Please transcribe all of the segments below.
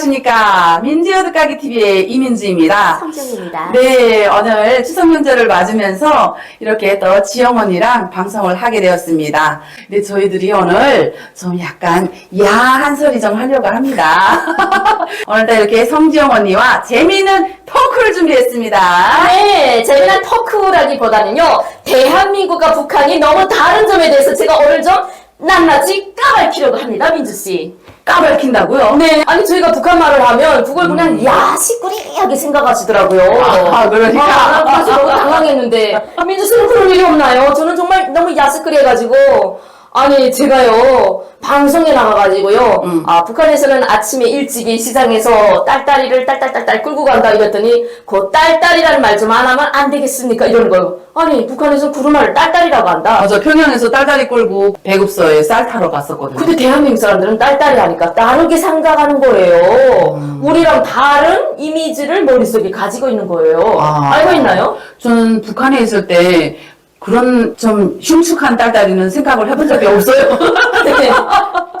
안녕하십니까. 민지어드까기 TV의 이민지입니다. 성정입니다. 네, 오늘 추석 명절을 맞으면서 이렇게 또 지영 언니랑 방송을 하게 되었습니다. 근데 저희들이 오늘 좀 약간 야한 소리 좀 하려고 합니다. 오늘도 이렇게 성지영 언니와 재미있는 토크를 준비했습니다. 네, 재미난 터크라기보다는요, 대한민국과 북한이 너무 다른 점에 대해서 제가 오늘 좀 낱낱이 까발키려고 합니다, 민주씨. 까발킨다고요? 네, 아니, 저희가 북한 말을 하면 그걸 그냥 야시꾸리하게 생각하시더라고요. 아, 그러니까. 아, 나 그래서 너무 당황했는데, 민주씨는 그럴 일이 없나요? 저는 정말 너무 야시꾸리 해가지고, 아니, 제가요, 방송에 나가가지고요, 음. 아, 북한에서는 아침에 일찍이 시장에서 딸딸이를 딸딸딸딸 끌고 간다 이랬더니, 그 딸딸이라는 말 좀 안 하면 안 되겠습니까? 이러는 거예요. 아니, 북한에서는 구름말을 딸딸이라고 한다. 맞아, 평양에서 딸다리 끌고 배급소에 쌀 타러 갔었거든요. 근데 대한민국 사람들은 딸딸이 하니까 다르게 생각하는 거예요. 음. 우리랑 다른 이미지를 머릿속에 가지고 있는 거예요. 아. 알고 있나요? 저는 북한에 있을 때 그런 좀 흉측한 딸다리는 생각을 해본 적이 없어요. 네.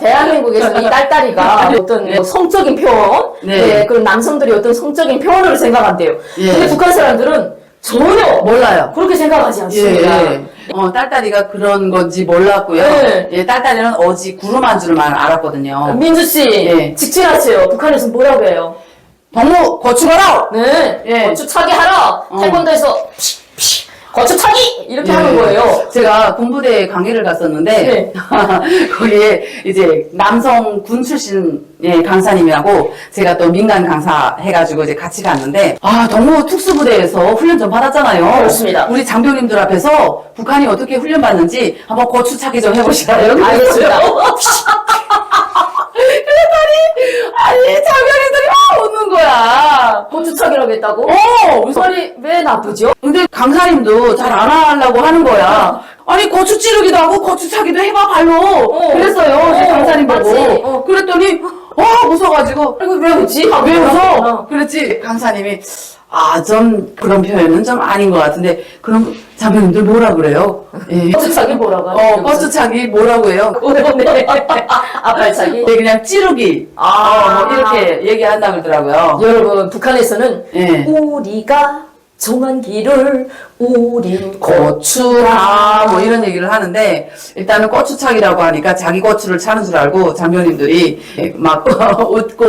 대한민국에서 이 딸딸이가 어떤 네. 뭐 성적인 표현, 네. 네. 그런 남성들이 어떤 성적인 표현으로 생각한대요. 예. 근데 북한 사람들은 전혀 몰라요. 그렇게 생각하지 예, 않습니다. 예. 어, 딸다리가 그런 건지 몰랐고요. 네. 예, 딸다리는 어지 구름한 줄만 알았거든요. 민주 씨, 예. 직진하세요. 북한에서 뭐라고 해요? 동무 고추가라! 네, 예. 거추차기 하라. 어. 태권도에서 피, 피, 거추차기 이렇게 예. 하는 거예요. 제가 군부대 강의를 갔었는데, 네. 거기에 이제 남성 군 출신 예, 강사님이라고 제가 또 민간 강사 해가지고 이제 같이 갔는데, 아, 동무 특수부대에서 훈련 좀 받았잖아요. 그렇습니다. 우리 장병님들 앞에서 북한이 어떻게 훈련 받는지 한번 고추차기 좀 해보시라요. 알겠습니다. 아니, 장병님들이 막 웃는 거야. 고추차기라고 했다고? 어, 그래서 말이 왜 나쁘죠? 근데 강사님도 잘 안 하려고 하는 거야. 아니 고추 찌르기도 하고 고추 차기도 해봐 발로. 어. 그랬어요. 제 어, 강사님 보고. 맞지. 어. 그랬더니 와 웃어가지고 이거 왜 웃지? 아, 왜 웃어? 어. 그랬지 강사님이 아 좀 그런 표현은 좀 아닌 것 같은데 그럼 장병님들 뭐라 그래요? 예. 고추차기 뭐라고 하죠? 어 고추차기 뭐라고 해요? 네. 앞발차기. 네, 그냥 찌르기. 아. 어, 뭐 이렇게 얘기한다 그러더라고요. 여러분 북한에서는 예. 우리가 길을 우린 고추라 뭐 이런 얘기를 하는데 일단은 고추차기라고 하니까 자기 고추를 차는 줄 알고 장병님들이 막 웃고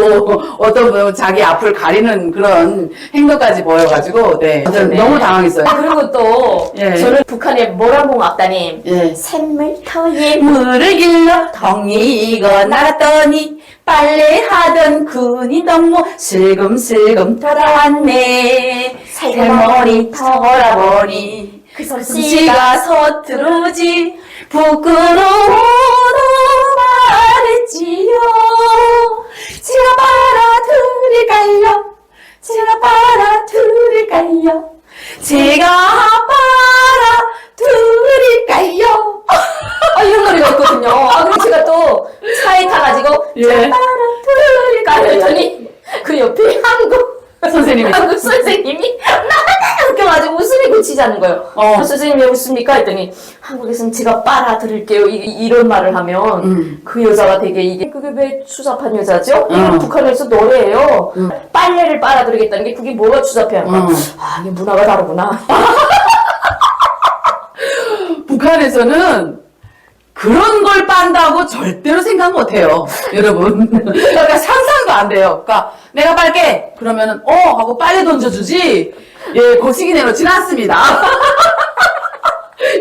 어떤 분은 자기 앞을 가리는 그런 행동까지 보여가지고 네, 네. 너무 당황했어요. 아, 그리고 또 예. 저는 북한의 모란봉 악단님 예. 샘물 터에 물을 길러 덩이 이거 날았더니 빨래하던 군인 동무 슬금슬금 돌아왔네. 새머리 털어보니 그 솜씨가 서투르지. 부끄러워도 말했지요 제가 빨아드릴까요 제가 빨아드릴까요 제가 빨아드릴까요 아, 이런 노래가 있거든요. 아, 그리고 제가 또 차에 타가지고 예. 빨아들일까 했더니 그 옆에 한국 선생님이 한국 선생님이 나나 웃겨가지고 웃음이 그치자는 거예요. 어. 그 왜 웃습니까? 했더니 한국에서는 제가 빨아드릴게요. 이, 런 말을 하면 음. 그 여자가 되게 이게 그게 왜 추잡한 여자죠? 이게 음. 북한에서 노래예요. 빨래를 빨아드리겠다는 게 그게 뭐가 추잡해요? 음. 아 이게 문화가 다르구나. 북한에서는 그런 걸 빤다고 절대로 생각 못 해요. 여러분. 그러니까 상상도 안 돼요. 그러니까 내가 빨게! 그러면은, 어! 하고 빨래 던져주지. 예, 거시기 내놓진 않습니다.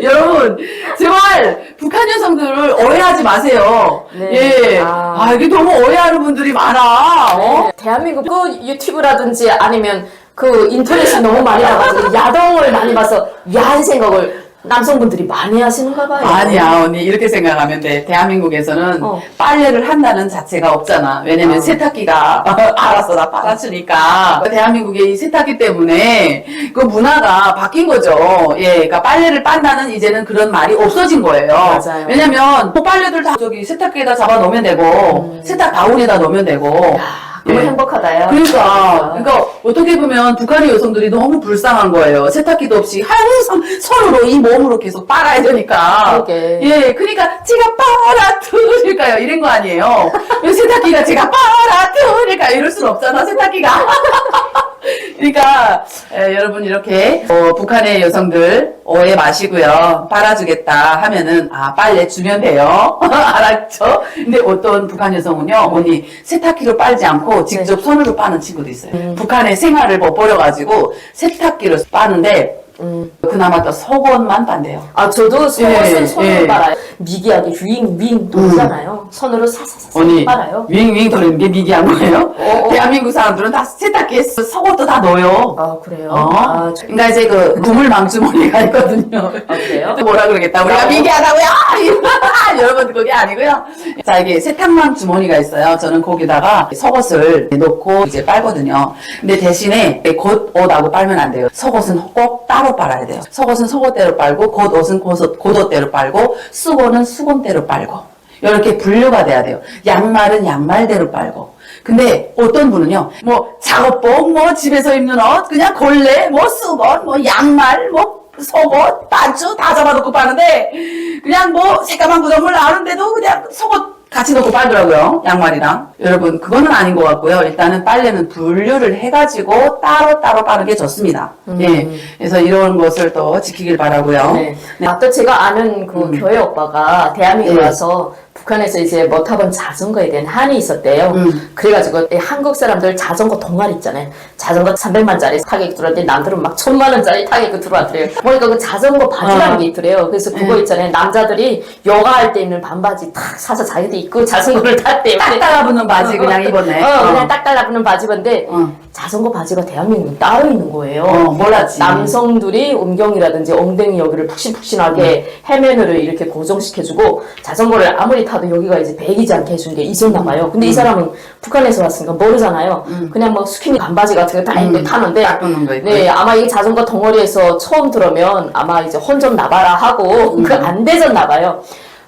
여러분, 제발, 북한 여성들을 오해하지 마세요. 네. 예. 아. 아, 이게 너무 오해하는 분들이 많아. 어? 네, 대한민국 그 유튜브라든지 아니면 그 인터넷이 너무 많이 나가지고 야동을 많이 봐서 야한 생각을 남성분들이 많이 하시는가 봐요. 아니야 언니. 이렇게 생각하면 돼. 대한민국에서는 어. 빨래를 한다는 자체가 없잖아. 왜냐면 아. 세탁기가 알아서 다 빨아주니까. 대한민국의 이 세탁기 때문에 그 문화가 바뀐 거죠. 예 그러니까 빨래를 빤다는 이제는 그런 말이 없어진 거예요. 맞아요. 왜냐면 뭐 빨래들 다 저기 세탁기에다 잡아 놓으면 되고 세탁 다운에다 놓으면 되고. 야, 너무 예. 행복하다요. 그러니까, 그러니까 어떻게 보면 북한의 여성들이 너무 불쌍한 거예요. 세탁기도 없이 항상 손으로 이 몸으로 계속 빨아야 되니까. 그러게. 예, 그러니까 제가 빨아 드릴까요? 이런 거 아니에요. 왜 세탁기가 제가 빨아 드릴까요? 이럴 순 없잖아, 세탁기가. 그러니까 에, 여러분 이렇게 어, 북한의 여성들 오해 마시고요. 빨아주겠다 하면은 아 빨래 주면 돼요. 알았죠? 근데 어떤 북한 여성은요, 언니 세탁기로 빨지 않고 직접 네. 손으로 빠는 친구도 있어요. 음. 북한의 생활을 못 버려가지고 세탁기로 빠는데 음. 그나마 또 속옷만 빤대요. 아, 저도 속옷은 예, 손으로 예. 빨아요. 미기하게 윙 윙 돌잖아요. 손으로 사사사사 언니 빨아요. 윙윙 도는 게 미기한 거예요? 어, 어. 대한민국 사람들은 다 세탁기에 속옷도 다 넣어요. 아, 그래요? 어? 아, 저- 그러니까 이제 그 누물 망주머니가 있거든요. 아, 그래요? 또 뭐라 그러겠다. 우리가 어. 미개하다고요? 여러분 그게 아니고요. 자 이게 세탁망 주머니가 있어요. 저는 거기다가 속옷을 넣고 이제 빨거든요. 근데 대신에 곧 옷하고 빨면 안 돼요. 속옷은 꼭 따로 빨아야 돼요. 속옷은 속옷대로 빨고 곧 옷은 곧, 곧 옷대로 빨고 수건은 수건대로 빨고 이렇게 분류가 돼야 돼요. 양말은 양말대로 빨고. 근데 어떤 분은요, 뭐 작업복, 뭐 집에서 입는 옷, 그냥 걸레, 뭐 수건, 뭐 양말, 뭐 속옷, 반주 다 잡아놓고 빠는데 그냥 뭐 새까만 구덩물 나오는데도 그냥 속옷 같이 넣고 빨더라고요. 양말이랑. 여러분 그거는 아닌 것 같고요. 일단은 빨래는 분류를 해가지고 따로따로 빠는 게 좋습니다. 예. 그래서 이런 것을 또 지키길 바라고요. 네. 아, 또 제가 아는 그 음. 교회 오빠가 대한민국 네. 와서 북한에서 이제 뭐 타본 자전거에 대한 한이 있었대요. 음. 그래가지고 이 한국 사람들 자전거 동아리 있잖아요. 자전거 300만짜리 타격이 들어왔는데 남들은 막 1000만원짜리 타격이 들어왔더래요. 보니까 그 자전거 바지라는 어. 게 있더래요. 그래서 그거 네. 있잖아요. 남자들이 요가할 때 입는 반바지 탁 사서 자기도 입고 자전거를 탈때 딱 따라붙는 바지 그냥 입었네. 어, 그냥 딱 달라붙는 바지건데 어. 자전거 바지가 대한민국에 따로 있는 거예요. 어, 몰랐지. 남성들이 음경이라든지 엉덩이 여기를 푹신푹신하게 해면으로 이렇게 고정시켜주고 자전거를 아무리 타도 여기가 이제 배기지 않게 해준 게 있었나 봐요. 근데 이 사람은 북한에서 왔으니까 모르잖아요. 그냥 뭐 스키니 반바지 같은 거다 입고 타는데 딱 붙는 거 있고. 네, 아마 이 자전거 덩어리에서 처음 들으면 아마 이제 혼좀 나봐라 하고 그 안 되졌나 봐요.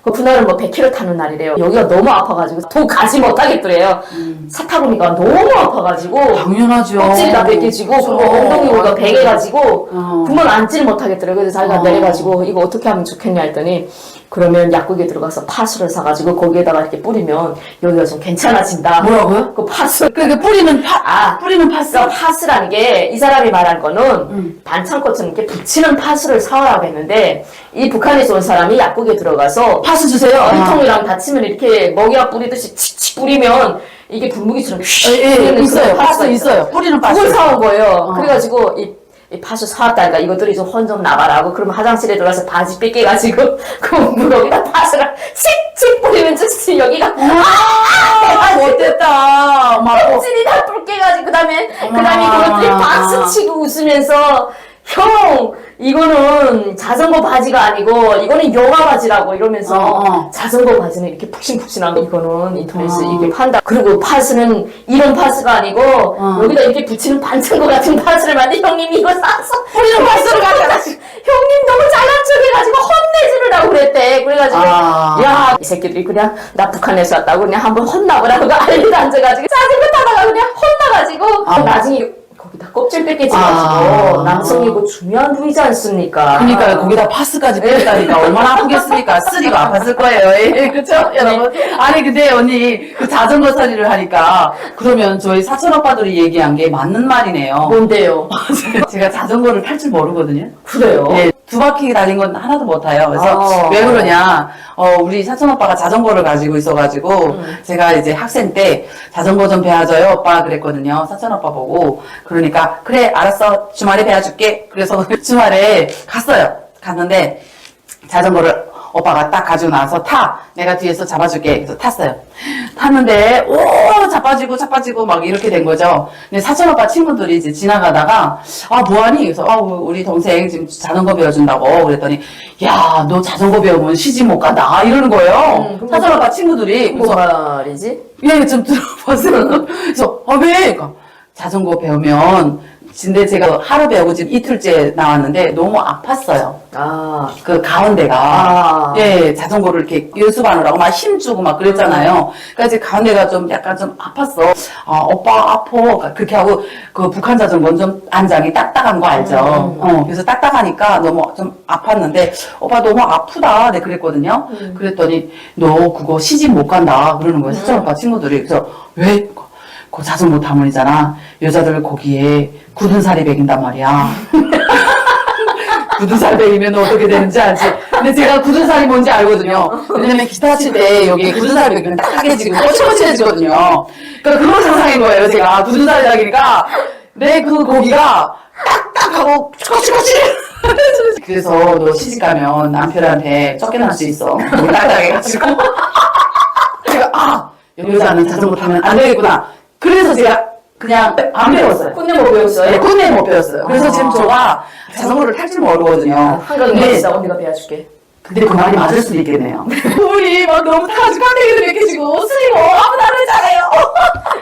그 그날은 뭐 100km 타는 날이래요. 여기가 너무 아파가지고 도 가지 못하겠더래요. 사타구니가 너무 아파가지고 당연하죠. 껍질이 다 벗겨지고 그렇죠. 그리고 엉덩이가 베개가지고 어. 그만 앉지를 못하겠더라고요. 그래서 자기가 어. 내려가지고 이거 어떻게 하면 좋겠냐 했더니 그러면 약국에 들어가서 파스를 사가지고 거기에다가 이렇게 뿌리면 여기가 좀 괜찮아진다. 뭐라고요? 그 파스 그, 그 뿌리는 파, 아. 뿌리는 파스. 그러니까 파스라는 게 이 사람이 말한 거는 음. 반창고처럼 이렇게 붙이는 파스를 사오라고 했는데 이 북한에서 온 사람이 약국에 들어가서 파스 주세요. 아. 머리통이랑 다치면 이렇게 먹이와 뿌리듯이 칙칙 뿌리면 이게 분무기처럼 휙 예, 예, 있어요. 파스 있어요. 뿌리는 파스. 그걸 사온 거예요. 어. 그래가지고 이, 이 파스 사왔다니까 이것들이 좀 혼 좀 나가라고 그러면 화장실에 들어가서 바지 뺏겨가지고 그 무거기다 파스를 칙칙 뿌리면 진짜 여기가 아, 못됐다. 막, 뭐, 껍질이 다 뿔깨가지고 그다음에 그다음에 아. 그것들이 박수 치고 웃으면서 형 이거는 자전거 바지가 아니고 이거는 요가 바지라고 이러면서 어, 어. 자전거 바지는 이렇게 푹신푹신한 거 이거는 인터넷에 어. 이렇게 판다 그리고 파스는 이런 파스가 아니고 어. 여기다 이렇게 붙이는 반창고 같은 파스를 만든 형님이 이거 사서 뿌리는 파스를 갖다 형님 너무 잘난 척해가지고 혼내주느라고 그랬대 그래가지고 아. 야이 새끼들이 그냥 나 북한에서 왔다고 그냥 한번 혼나보라고 알리도 앉아가지고 자전거 타다가 그냥 혼나가지고 아. 나중에 거기다 껍질 뺏겨지가지고 아. 남성이고 중요한 부위지 않습니까? 그러니까 거기다 파스까지 뺐다니까 얼마나 아프겠습니까? 쓰리가 아팠을 거예요. 예, 그렇죠, 여러분. 아니 근데 언니 그 자전거 소리를 하니까 그러면 저희 사촌 오빠들이 얘기한 게 맞는 말이네요. 뭔데요? 제가 자전거를 탈 줄 모르거든요. 그래요? 예, 두 바퀴 달린 건 하나도 못 타요. 그래서 아. 왜 그러냐? 어, 우리 사촌 오빠가 자전거를 가지고 있어가지고 음. 제가 이제 학생 때 자전거 좀 배워줘요, 오빠 그랬거든요. 사촌 오빠 보고 그러니까 그래 알았어 주말에 배워줄게. 그래서 주말에 갔어요. 갔는데 자전거를 오빠가 딱 가지고 나와서 타. 내가 뒤에서 잡아줄게. 그래서 탔어요. 탔는데, 오, 자빠지고, 자빠지고, 막 이렇게 된 거죠. 근데 사촌 오빠 친구들이 이제 지나가다가, 아, 뭐하니? 그래서, 아, 우리 동생 지금 자전거 배워준다고. 그랬더니, 야, 너 자전거 배우면 시집 못 간다. 이러는 거예요. 음, 사촌 오빠 친구들이. 뭐 그래서, 말이지? 예, 좀 들어보세요. 그래서, 아, 왜? 그러니까, 자전거 배우면, 근데 제가 하루 배우고 지금 이틀째 나왔는데 너무 아팠어요. 아. 그 가운데가 아. 예 자전거를 이렇게 연습하느라고 막 힘주고 막 그랬잖아요. 그러니까 이제 가운데가 좀 약간 좀 아팠어. 아 오빠 아파 그러니까 그렇게 하고 그 북한 자전거 좀 안장이 딱딱한 거 알죠? 음. 어 그래서 딱딱하니까 너무 좀 아팠는데 오빠 너무 아프다 네 그랬거든요. 음. 그랬더니 너 그거 시집 못 간다 그러는 거예요. 사촌 오빠 친구들이 그래서 왜? 그 자전거 타문이잖아. 여자들 거기에 굳은 살이 배긴단 말이야. 굳은 살 배이면 어떻게 되는지 알지? 근데 제가 굳은 살이 뭔지 알거든요. 왜냐면 기타 칠 때 여기 굳은 살이 배기면 딱딱해지고 거칠거칠해지거든요. 그러니까 그런 상상인 거예요, 제가. 굳은 살이 배기니까 내 그 고기가 딱딱하고 거칠거칠 그래서 너 시집 가면 남편한테 쫓겨날 수 있어. 너무 딱딱해가지고. 제가, 아, 여자는 자전거 타면 안 되겠구나. 그래서 제가 그냥 안 배웠어요. kunde 못 배웠어요? 네, 끝내 못 배웠어요. 그래서 아. 지금 저가 자전거를 탈 줄 모르거든요. 한강에 근데, 있어 언니가 배워줄게. 근데 그 말이 맞을 수도 있겠네요. 우리 막 너무 타가지고 깜짝이도 맥혀지고 쓰이고 아무도 안 하잖아요.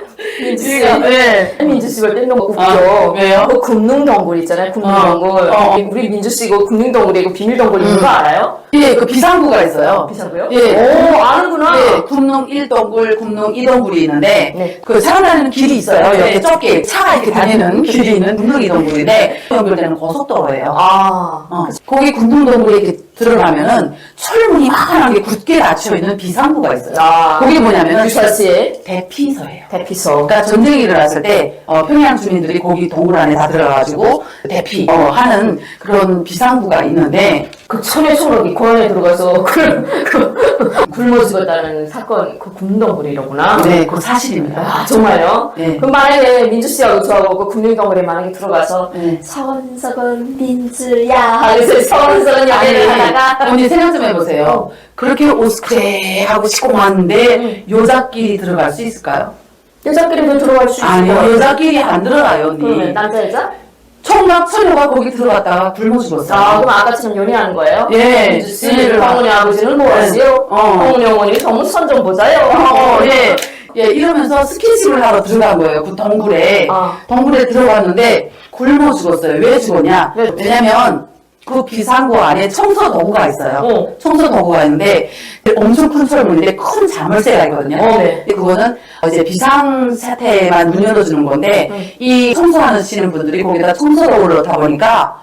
민주 씨. 네. 민주 씨가 땡겨 먹고 웃겨. 아, 왜요? 그 금능 덩굴 있잖아요. 금능덩굴. 어, 어. 우리 민주 씨 이거 금능 덩굴이고 비밀 덩굴 있는 거 알아요? 예, 그 비상구가 있어요. 비상구요? 예. 오 아는구나. 예, 금능 1동굴, 금능 2동굴이 있는데, 네. 그 사람 다니는 길이 있어요. 네. 이렇게 좁게 차가 이렇게 다니는 길이 있는 금능 2동굴인데, 연결되는 고속도로예요. 아. 어, 거기 금능동굴에 이렇게 들어가면은 철문이 막한 게 굳게 닫혀 있는 비상구가 있어요. 아. 거기 뭐냐면은 유사시의 대피소예요. 대피소. 그러니까 전쟁이 일어났을 때 어, 평양 주민들이 거기 동굴 안에 다 들어가가지고 대피 어, 하는 그런 비상구가 있는데 그 천의 초록이 고안에 들어가서 그, 그 굶어 죽었다는 사건 그 금덩굴이로구나. 네, 그 사실입니다. 아 정말요? 네. 그럼 만약에 민주 씨하고 저하고 그 금융덩굴에 만약에 들어가서 네. 서건 서건 민주야 그래서 서건 서건 연애를 하다가 언니 생각 좀 해 보세요. 그렇게 오스크레 하고 씻고 왔는데 여자끼리 들어갈 수 있을까요? 여자끼리도 들어갈 수 아니요, 거예요. 여자끼리 안 들어가요, 언니. 그러면 남자 여자? 총각 처녀가 거기 들어갔다가 굶어 죽었어요. 아 그럼 아까처럼 연애하는 거예요? 예, 씨, 연애를 황혼의 아버지는 뭐 네. 하시오? 어. 황혼의 어머니 정선 좀 보자요. 어, 예. 예, 이러면서 스킨십을 하러 들어간 거예요. 그 동굴에. 아. 동굴에 들어갔는데 굶어 죽었어요. 왜 죽었냐? 왜? 왜냐면 그 비상구 안에 청소 도구가 있어요. 어. 청소 도구가 있는데 엄청 큰 철문인데 큰 자물쇠가 있거든요. 어, 네. 근데 그거는 이제 비상 사태에만 문 열어주는 건데 음. 이 청소하시는 분들이 거기다 청소 도구를 넣다 보니까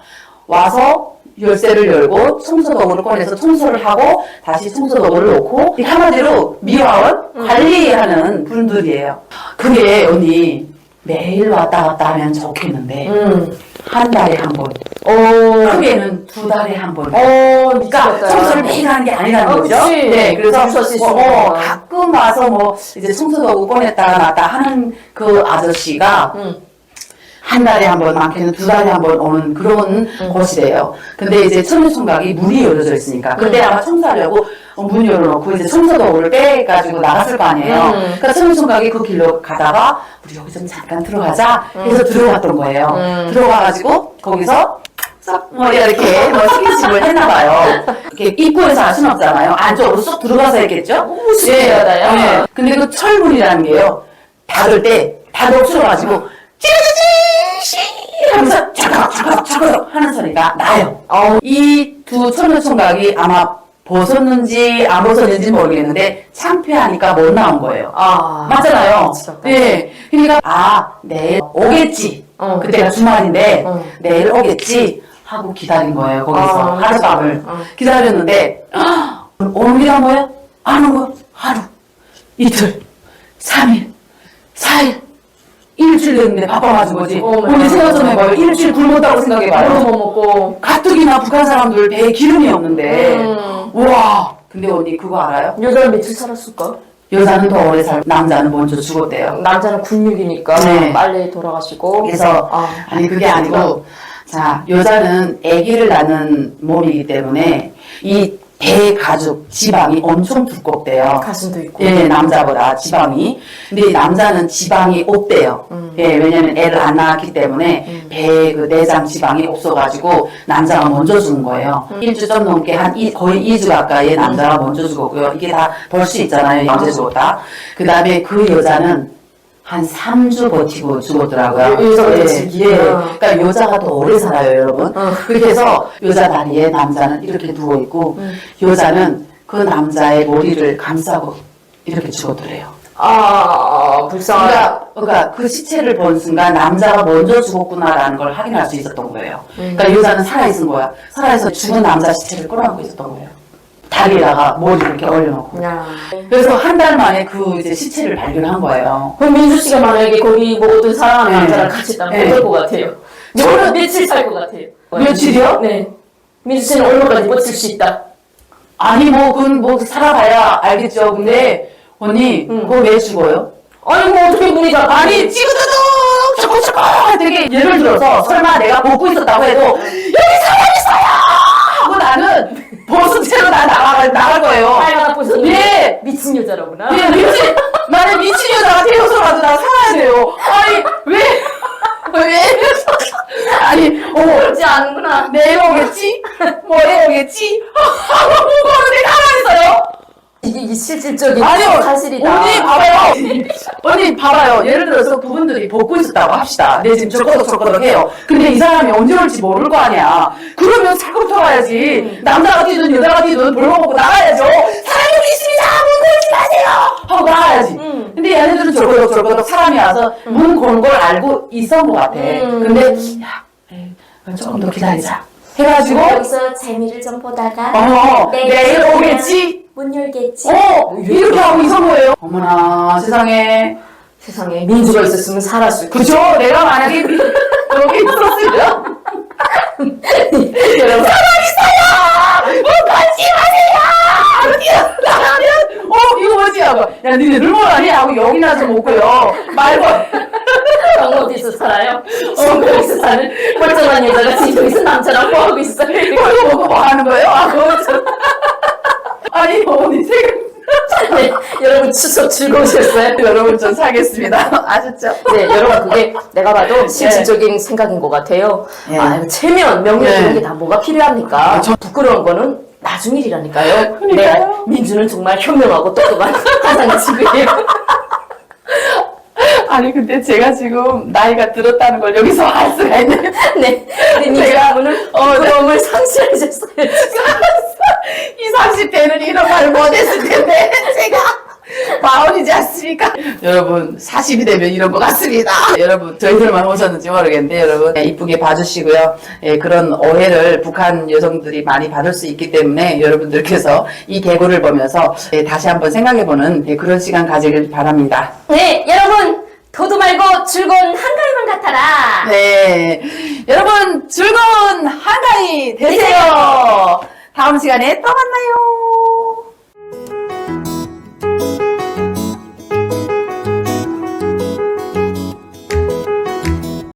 와서 열쇠를 열고 청소 도구를 꺼내서 청소를 하고 다시 청소 도구를 놓고 이 한마디로 미화원 음. 관리하는 분들이에요. 그게 언니 매일 왔다 갔다 하면 좋겠는데 음. 한 달에 한 번, 어. 크게는 두 달에 한 번. 어, 그러니까. 청소를 매일 하는 게 아니라는 어, 거죠. 네, 그래서 뭐, 거야. 가끔 와서 뭐 이제 청소도구 꺼냈다가 놨다 하는 그 아저씨가 음. 한 달에 한 번, 많게는 두 달에 한 번 오는 그런 음. 곳이래요. 근데 이제 천유총각이 문이 열어져 있으니까 그때 음. 아마 청소하려고 어, 문 열어놓고 이제 청소도구를 빼가지고 나갔을 거 아니에요. 음. 그러니까 천유총각이 그 길로 가다가 우리 여기 좀 잠깐 들어가자 해서 들어갔던 거예요. 음. 들어가가지고 거기서 싹뭐 이렇게 뭐 스킨십을 했나 봐요. 이렇게 입구에서 할 수는 없잖아요. 안쪽으로 쏙 들어가서 했겠죠? 너무 신기하다요. 네. 근데 그 철문이라는 게요. 닫을 때 닫을 없어가지고 찌르찌르 하면서 차각 하는 소리가 나요. 어. 이두 천여 총각이 아마 벗었는지 안 벗었는지 모르겠는데 창피하니까 못 나온 거예요. 아. 맞잖아요. 미치겠다. 네. 그러니까 아 내일 오겠지. 어. 그때가 주말인데 어. 내일 오겠지 하고 기다린 거예요. 거기서 아, 하룻밤을 어. 기다렸는데 아, 오는 게안 뭐야? 안온 거야? 하루, 이틀, 삼일, 사일, 일주일 됐는데 바빠 맞은 거지. 어머. 언니 생각 좀 해봐요. 일주일 굶었다고 생각해봐요. 밥도 못 먹고. 가뜩이나 북한 사람들 배에 기름이 없는데 음. 와 근데 언니 그거 알아요? 여자는 며칠 살았을까? 여자는 더 오래 살 남자는 먼저 죽었대요. 남자는 군육이니까 네. 빨리 돌아가시고. 그래서 아. 아니 그게 아니고 자 여자는 아기를 낳는 몸이기 때문에 이 배 가죽 지방이 엄청 두껍대요. 가슴도 있고. 예, 남자보다 지방이. 근데 이 남자는 지방이 없대요. 음. 예, 왜냐면 애를 안 낳았기 때문에 배에 그 내장 지방이 없어가지고 남자가 먼저 죽은 거예요. 음. 일주 좀 넘게 한 이, 거의 2주 가까이 남자가 먼저 죽었고요. 이게 다 볼 수 있잖아요. 죽었다. 그 다음에 그 여자는 한 3주 버티고 죽었더라고요. 여- 여자가 더 예. 예. 그러니까 여자가 더 오래 살아요, 여러분. 어. 그렇게 해서 여자 다리에 남자는 이렇게 누워 있고, 음. 여자는 그 남자의 머리를 감싸고 이렇게 죽었더래요. 아, 불쌍하다. 그러니까, 그러니까 그 시체를 본 순간 남자가 먼저 죽었구나라는 걸 확인할 수 있었던 거예요. 음. 그러니까 여자는 살아있은 거야. 살아있어 죽은 남자 시체를 끌어안고 있었던 거예요. 다리에다가 머리를 이렇게 올려놓고. 야. 그래서 한 달 만에 그 이제 시체를 발견한 거예요. 그럼 민수 씨가 만약에 거기 뭐 어떤 사랑하는 네. 남자랑 같이 있다면 네. 어떨 것 같아요? 저는 며칠 살 것 같아요. 며칠이요? 네. 민수 씨는 얼마까지 버틸 수 있다? 아니 뭐 그건 뭐 살아봐야 알겠죠. 근데 언니 음. 그거 왜 죽어요? 아니 뭐 어떻게 문이 다 아니 찌그드득 저거 저거 되게 예를 들어서 설마 내가 보고 있었다고 해도 여기 사람 있어요 나는 채로 나 나가 나갈 거예요. 빨간 앞에서 예. 미친 여자라구나. 예, 미친 나는 미친 여자가 되어서라도 나 살아야 돼요. 아니 왜 왜? 아니 어 그렇지 않구나. 내일 오겠지? 모레 오겠지? 하고 보고 오는데 가만히 있어요. 이게, 이게 실질적인 아니요. 사실이다. 언니 봐봐요. 언니 봐봐요. 예를 들어서 그분들이 벗고 있었다고 합시다. 내 지금 저거덕 저거덕 해요. 근데 이 사람이 언제 올지 모를 거 아니야. 그러면 사고 들어가야지. 남자가 뛰든 여자가 뛰든 벌거벗고 나가야죠. 사람이 여기 있습니다. 문 걸지 마세요. 하고 나가야지. 음. 근데 얘네들은 저거덕 저거덕 사람이 와서 문건걸 알고 있었던 것 같아. 음. 근데 야, 에이, 조금 더 기다리자. 해가지고 여기서 재미를 좀 보다가 어, 내일 내일 오겠지? 문 열겠지. 어, 이렇게 하고 있어 거예요. 어머나, 세상에. 세상에 민주가 있었으면 살았을 거. 그죠? 내가 만약에 미- 여기 있었으면. 여러분. 어, 가지 마세요! 어디 나가면, 어, 이거 뭐지? 하고, 야, 니네 물건아니? 하고 여기나 좀 오고요. 말고. 형 어디서 살아요? 중국에서 사는 멀쩡한 여자가 여기서 남자랑 뭐 하고 있어요? 이거 보고 뭐 하는 거예요? 하고. 저- 아니, 어머니 생각. 네, 여러분 추석 즐거우셨어요? 여러분, 전 살겠습니다. 아셨죠? 네, 여러분 그게 내가 봐도 실질적인 생각인 것 같아요. 네. 아, 체면, 명예 네. 이런 게 다 뭐가 필요합니까? 저- 부끄러운 거는 나중 일이라니까요. 네, 그러니까요. 민주는 정말 현명하고 똑똑한 화상의 친구예요. 아니, 근데 제가 지금 나이가 들었다는 걸 여기서 알 수가. 네, 근데 민주 제가- 부분은 어, 네. 부끄러움을 상실하셨어요. 이 30대는 이런 말을 못했을 텐데 제가 마흔이지 않습니까? 여러분 40이 되면 이런 것 같습니다. 여러분 저희들만 오셨는지 모르겠는데 여러분 네, 이쁘게 봐주시고요. 예, 그런 오해를 북한 여성들이 많이 받을 수 있기 때문에 여러분들께서 이 개구를 보면서 예, 다시 한번 생각해보는 예, 그런 시간 가지길 바랍니다. 네, 여러분 도도 말고 즐거운 한가위만 같아라. 네, 여러분 즐거운 한가위 되세요. 다음 시간에 또 만나요.